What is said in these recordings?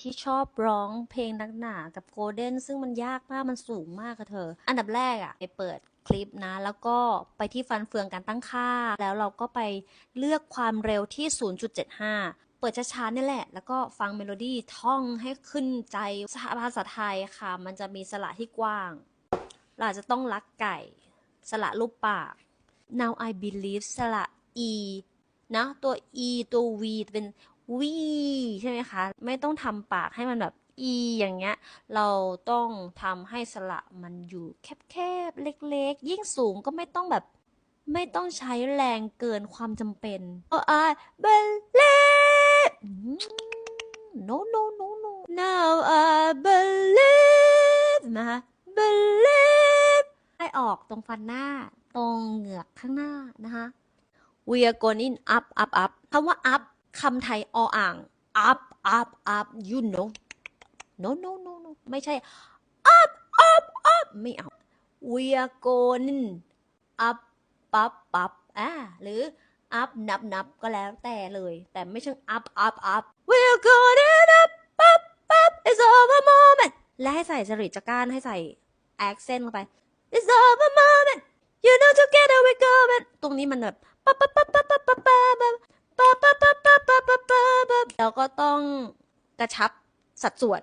ที่ชอบร้องเพลงนักหนากับโกลเด้นซึ่งมันยากมากมันสูงมากอะเธอ อันดับแรกอะไปเปิดคลิปนะ แล้วก็ไปที่ฟันเฟืองการตั้งค่า แล้วเราก็ไปเลือกความเร็วที่ 0.75 เปิดช้าๆนี่แหละ แล้วก็ฟังเมโลดี้ท่องให้ขึ้นใจภาษาไทยค่ะ มันจะมีสระที่กว้าง เราจจะต้องรักไก่ สระรูปปาก now I believe สระ e นะตัว e ตัว v เป็น v ใช่ไหมคะ ไม่ต้องทำปากให้มันแบบ e อย่างเงี้ย เราต้องทำให้สระมันอยู่แคบๆ เล็กๆ ยิ่งสูงก็ไม่ต้องแบบไม่ต้องใช้แรงเกินความจำเป็น oh I believe no no no no now I believe นะคะ believe ให้ออกตรงฟันหน้า ตรงเหงือกข้างหน้านะคะ we are going up up up คำว่า up คำไทยออ่าง up up up you know no no no no ไม่ใช่ up up up ไม่เอา we are going up up up อ่าหรือ up นับนับก็แล้วแต่เลย แต่ไม่ใช่ up up up we are going up up up it's over moment และให้ใส่สริจัก้านให้ใส่ accent ลงไป it's over moment you know together we go ตรงนี้มันแบบปั๊บปั๊บปั๊บปั๊บปั๊บปั๊บ แล้วก็ต้องกระชับสัดส่วน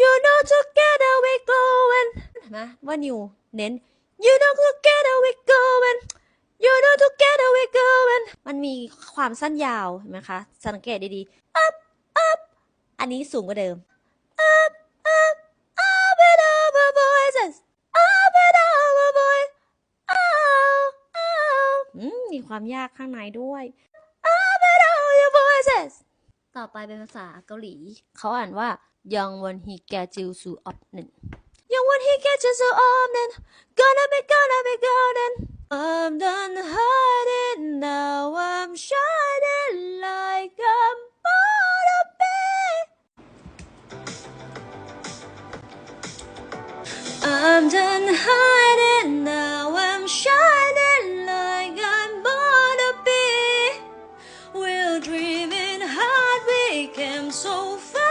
you know together we going เห็นไหมว่านิวเน้น you know together we going you know together we going มันมีความสั้นยาวเห็นไหมคะสังเกตดีๆ up up อันนี้สูงกว่าเดิม up up up and up our voices up and up our voice อ้าวอ้าวอืมมีความยากข้างในด้วย Up and all your voices ต่อไปเป็นภาษาเกาหลี เขาอ่านว่ายังวันฮีแกจิวซูออฟนึนยังวันฮีแกจิวซูออฟนึน gonna be gonna be golden I'm done hiding now I'm shining like I'm gonna be I'm done hiding now. I'm shining like I'm born to be. We're dreaming became so far.